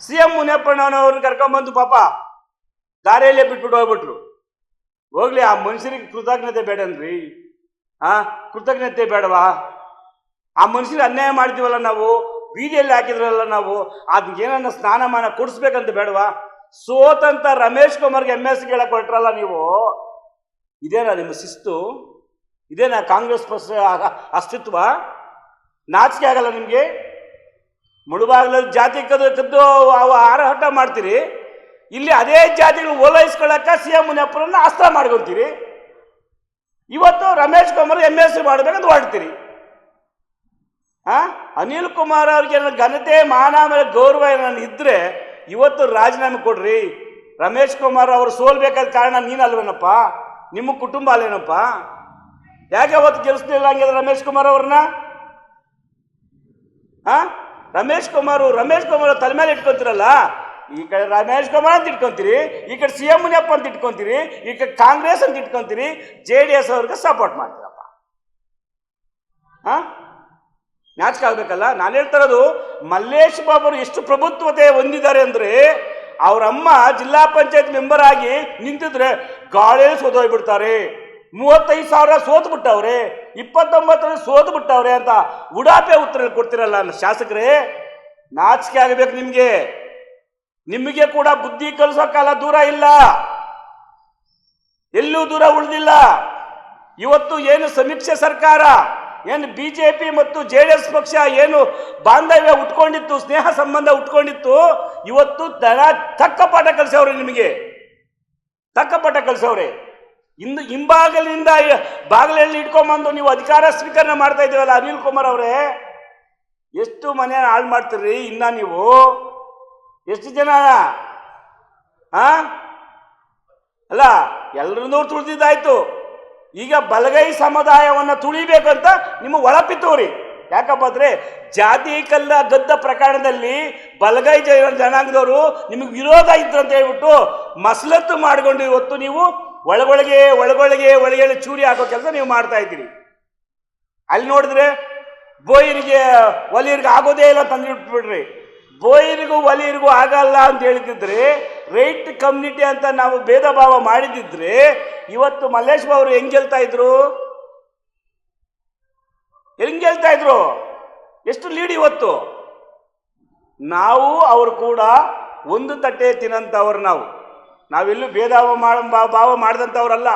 C M ಮುನಿಯಪ್ಪಣ್ಣವ್ರನ್ನ ಕರ್ಕೊಂಬಂದು ಪಾಪ ದಾರಿಯಲ್ಲೇ ಬಿಟ್ಬಿಟ್ಟು ಹೋಗ್ಬಿಟ್ರು. ಹೋಗ್ಲಿ, ಆ ಮನುಷ್ಯರಿಗೆ ಕೃತಜ್ಞತೆ ಬೇಡನ್ರಿ. ಆ, ಕೃತಜ್ಞತೆ ಬೇಡವಾ? ಆ ಮನುಷ್ಯರಿಗೆ ಅನ್ಯಾಯ ಮಾಡ್ತೀವಲ್ಲ ನಾವು, ಬೀದಿಯಲ್ಲಿ ಹಾಕಿದ್ರಲ್ಲ ನಾವು ಅದಕ್ಕೆ ಏನನ್ನ ಸ್ನಾನಮಾನ ಕೊಡಿಸ್ಬೇಕಂತ ಬೇಡವಾ? ಸೋತಂತ ರಮೇಶ್ ಕುಮಾರ್ಗೆ ಎಂ ಎಸ್ ಕೇಳಕ್ ಕೊಟ್ರಲ್ಲ ನೀವು? ಇದೇನಾ ನಿಮ್ಮ ಶಿಸ್ತು? ಇದೇನಾ ಕಾಂಗ್ರೆಸ್ ಪಕ್ಷ ಅಸ್ತಿತ್ವ? ನಾಚಿಕೆ ಆಗಲ್ಲ ನಿಮಗೆ? ಮುಳುಬಾಗ್ಲಲ್ಲಿ ಜಾತಿ ಕದ್ದು ಕದ್ದು ಅವ ಆರಹಟ ಮಾಡ್ತೀರಿ, ಇಲ್ಲಿ ಅದೇ ಜಾತಿಗಳು ಓಲೈಸ್ಕೊಳ್ಳಕ್ಕ ಸಿ ಎಂ ಮುನಿಯಪ್ಪರನ್ನು ಅಸ್ತ್ರ ಮಾಡ್ಕೊಳ್ತೀರಿ ಇವತ್ತು Ramesh Kumar M S C ಮಾಡಬೇಕಂತ ಹೊರಡ್ತೀರಿ. ಆ? ಅನಿಲ್ ಕುಮಾರ್ ಅವ್ರಿಗೆ ನನ್ನ ಘನತೆ, ಮಾನ ಮೇಲೆ ಗೌರವ ಏನಾದ್ರು ಇದ್ರೆ ಇವತ್ತು ರಾಜೀನಾಮೆ ಕೊಡ್ರಿ. ರಮೇಶ್ ಕುಮಾರ್ ಅವರು ಸೋಲ್ಬೇಕಾದ ಕಾರಣ ನೀನಲ್ವೇನಪ್ಪ ನಿಮ್ಮ ಕುಟುಂಬ ಅಲ್ಲೇನಪ್ಪ ಯಾಕೆ ಅವತ್ತು ಗೆಲ್ಲಿಸ್ಲಿಲ್ಲ ಹಂಗಿದ್ರೆ ರಮೇಶ್ ಕುಮಾರ್ ಅವ್ರನ್ನ? ಆ? ರಮೇಶ್ ಕುಮಾರ್ ರಮೇಶ್ ಕುಮಾರ್ ತಲೆ ಮೇಲೆ ಇಟ್ಕೊಂತಿರಲ್ಲ? ಈ ಕಡೆ ರಮೇಶ್ ಕುಮಾರ್ ಅಂತ ಇಟ್ಕೊಂತೀರಿ, ಈ ಕಡೆ ಸಿ ಎಂ ಮುನಿಯಪ್ಪ ಅಂತ ಇಟ್ಕೊಂತೀರಿ, ಈ ಕಡೆ ಕಾಂಗ್ರೆಸ್ ಅಂತ ಇಟ್ಕೊಂತೀರಿ, ಜೆ ಡಿ ಎಸ್ ಅವ್ರಿಗೆ ಸಪೋರ್ಟ್ ಮಾಡ್ತೀರಪ್ಪ. ಹಾ? ನಾಚಿಕೆ ಆಗ್ಬೇಕಲ್ಲ? ನಾನು ಹೇಳ್ತಿರೋದು ಮಲ್ಲೇಶ್ ಬಾಬು ಅವರು ಎಷ್ಟು ಪ್ರಭುತ್ವತೆ ಹೊಂದಿದ್ದಾರೆ ಅಂದ್ರೆ, ಅವರಮ್ಮ ಜಿಲ್ಲಾ ಪಂಚಾಯತ್ ಮೆಂಬರ್ ಆಗಿ ನಿಂತಿದ್ರೆ ಗಾಳಿ ಸೋತೋಗ್ಬಿಡ್ತಾರೆ. ಮೂವತ್ತೈದು ಸಾವಿರ ಸೋತು ಬಿಟ್ಟವ್ರೆ ಇಪ್ಪತ್ತೊಂಬತ್ತರಲ್ಲಿ ಸೋತು ಬಿಟ್ಟವ್ರೆ ಅಂತ ಉಡಾಪೆ ಉತ್ತರ ಕೊಡ್ತಿರಲ್ಲ ಶಾಸಕರೇ, ನಾಚಿಕೆ ಆಗಬೇಕು ನಿಮಗೆ. ನಿಮಗೆ ಕೂಡ ಬುದ್ಧಿ ಕಲಿಸೋ ಕಾಲ ದೂರ ಇಲ್ಲ. ಎಲ್ಲೂ ದೂರ ಉಳಿದಿಲ್ಲ. ಇವತ್ತು ಏನು ಸಮೀಕ್ಷೆ ಸರ್ಕಾರ, ಏನು ಬಿ ಜೆ ಪಿ ಮತ್ತು ಜೆ ಡಿ ಎಸ್ ಪಕ್ಷ ಏನು ಬಾಂಧವ್ಯ ಉಟ್ಕೊಂಡಿತ್ತು, ಸ್ನೇಹ ಸಂಬಂಧ ಉಟ್ಕೊಂಡಿತ್ತು, ಇವತ್ತು ತನ ತಕ್ಕ ಪಾಠ ಕಲಿಸವ್ರೆ ನಿಮಗೆ. ತಕ್ಕ ಪಾಠ ಕಲಿಸವ್ರೆ. ಇಂದು ಹಿಂಬಾಗಲಿಂದ ಬಾಗಿಲಲ್ಲಿ ಇಟ್ಕೊಂಬಂದು ನೀವು ಅಧಿಕಾರ ಸ್ವೀಕರಣೆ ಮಾಡ್ತಾ ಇದ್ದೀವಲ್ಲ ಅನಿಲ್ ಕುಮಾರ್ ಅವರೇ? ಎಷ್ಟು ಮನೆ ಹಾಳು ಮಾಡ್ತೀರಿ ಇನ್ನ ನೀವು? ಎಷ್ಟು ಜನ? ಆ? ಅಲ್ಲ ಎಲ್ಲರನ್ನೂ ತುಳಿದಿದ್ದಾಯ್ತು. ಈಗ ಬಲಗೈ ಸಮುದಾಯವನ್ನ ತುಳಿಬೇಕಂತ ನಿಮ್ಮ ಒಳಪಿತ್ತವ್ರಿ ಯಾಕಪ್ಪ ಅಂದ್ರೆ ಜಾತಿ, ಕಲ್ಲ, ಗದ್ದ ಪ್ರಕರಣದಲ್ಲಿ ಬಲಗೈ ಜನ ಜನಾಂಗದವರು ನಿಮಗೆ ವಿರೋಧ ಇದ್ರು ಅಂತ ಹೇಳ್ಬಿಟ್ಟು ಮಸಲತ್ತು ಮಾಡಿಕೊಂಡು ಇವತ್ತು ನೀವು ಒಳಗೊಳಗೆ ಒಳಗೊಳಗೆ ಒಳಗೆ ಚೂರಿ ಹಾಕೋ ಕೆಲಸ ನೀವು ಮಾಡ್ತಾ ಇದ್ದೀರಿ. ಅಲ್ಲಿ ನೋಡಿದ್ರೆ ಬೋಯರಿಗೆ ಒಲಿಯರಿಗೆ ಆಗೋದೇ ಇಲ್ಲ ತಂದಿಟ್ಬಿಡ್ರಿ ಬೋಯರಿಗೂ ಒಲಿಯರಿಗೂ ಆಗಲ್ಲ ಅಂತ ಹೇಳಿದ್ರೆ ರೈಟ್ ಕಮ್ಯುನಿಟಿ ಅಂತ ನಾವು ಭೇದ ಭಾವ ಮಾಡಿದಿದ್ರೆ ಇವತ್ತು ಮಲ್ಲೇಶ್ ಅವರು ಹೆಂಗ್ ಗೆಲ್ತಾ ಇದ್ರು? ಹೆಂಗ್ ಗೆಲ್ತಾ ಇದ್ರು? ಎಷ್ಟು ಲೀಡ್ ಇವತ್ತು? ನಾವು ಅವರು ಕೂಡ ಒಂದು ತಟ್ಟೆ ತಿನ್ನಂತವ್ರು ನಾವು. ನಾವೆಲ್ಲೂ ಭೇದ ಭಾವ ಮಾಡ ಭಾವ ಮಾಡಿದಂಥವ್ರಲ್ಲ